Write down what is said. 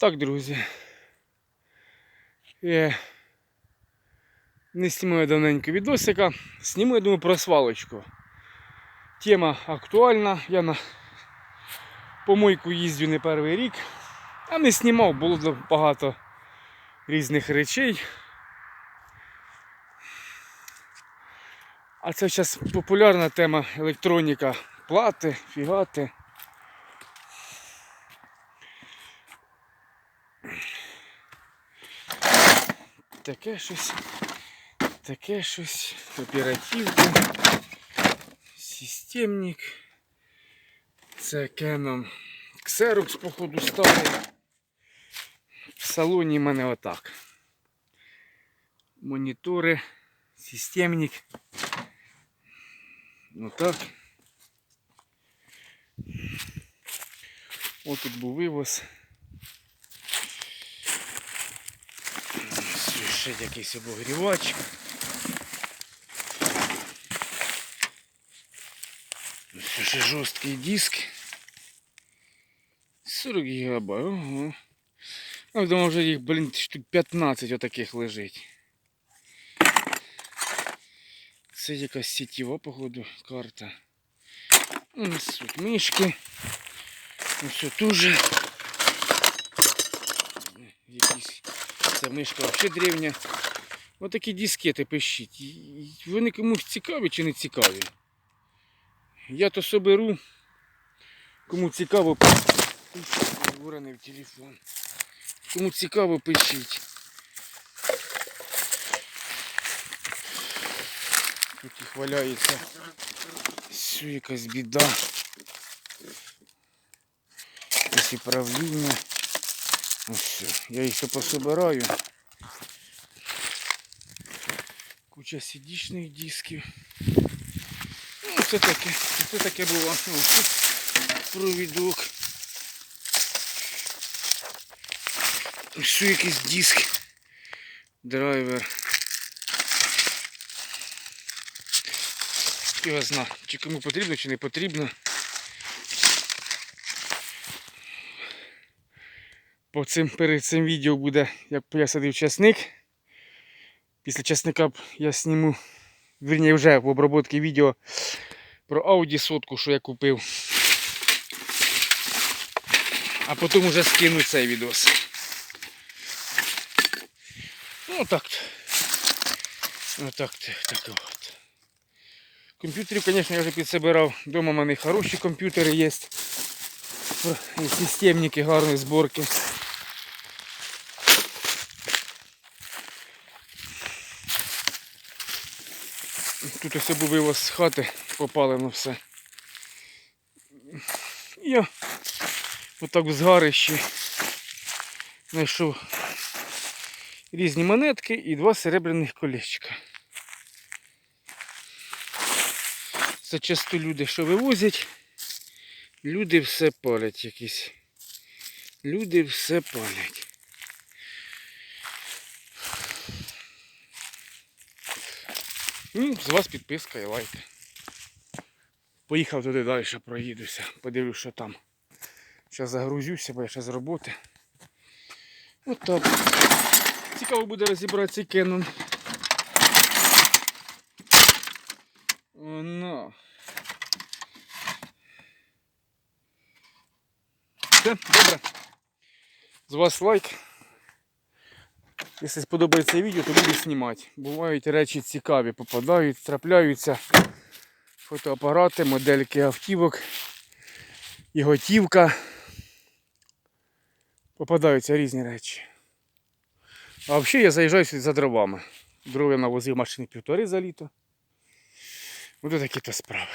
Так, друзі. Я не знімаю давненько відосика. Зніму, я думаю, про свалочку. Тема актуальна. Я на помойку їздю не перший рік. А не знімав, було багато різних речей. А це зараз популярна тема електроніка. Плати, фігати. Таке щось. Таке щось. Оперативка. Системник. Це Canon Xerox, походу, старий. В салоні в мене отак. Монітори, системник. Отак. Ось тут був вивоз. Ось якийсь обогрівач. Ось Ще жорсткий диск. 40 гігабайт. Ого. Ну, думаю, вже їх, блін, штук 15 отаких лежить. Це якась сітєва, походу, карта. Ось тут мишки. Ось тут же. Якісь. Ця мишка взагалі древня. Такі дискети пишіть. Вони комусь цікаві чи не цікаві. Я то соберу. Кому цікаво, ворони в телефон. Кому цікаво, пишіть. Тут їх валяється. Все якась біда. І правління. Ось все. Я їх все пособираю. Куча сидічних дисків. Ну, це таке, це таке було. Ось тут провідок. Ось якийсь диск. Драйвер. Його зна, чи кому потрібно, чи не потрібно. По цим, перед цим відео буде, як я садив часник. Після часника я зніму, вірні вже в обробці відео про Audi сотку, що я купив. А потім вже скину цей відос. Ну так. Ну так, так от. Комп'ютерів, звісно, я вже підсобирав. Дома в мене хороші комп'ютери є. І системники гарної зборки. Тут ось був з хати, попалено все. Я отак в згарищі знайшов різні монетки і два серебряних колечка. Це часто люди, що вивозять, люди все палять якісь. Люди все палять. Ну, з вас підписка і лайк. Поїхав туди далі, проїдуся, подивлюсь, що там. Зараз загрузюся, бо я ще з роботи. От так. Цікаво буде розібрати цей Canon. Оно. Все, добре. З вас лайк. Якщо сподобається відео, то буду знімати. Бувають речі цікаві, попадають, трапляються фотоапарати, модельки автівок і готівка. Попадаються різні речі. А взагалі я заїжджаю сюди за дровами. Дров я навозив машини півтори за літо. Ось такі то справи.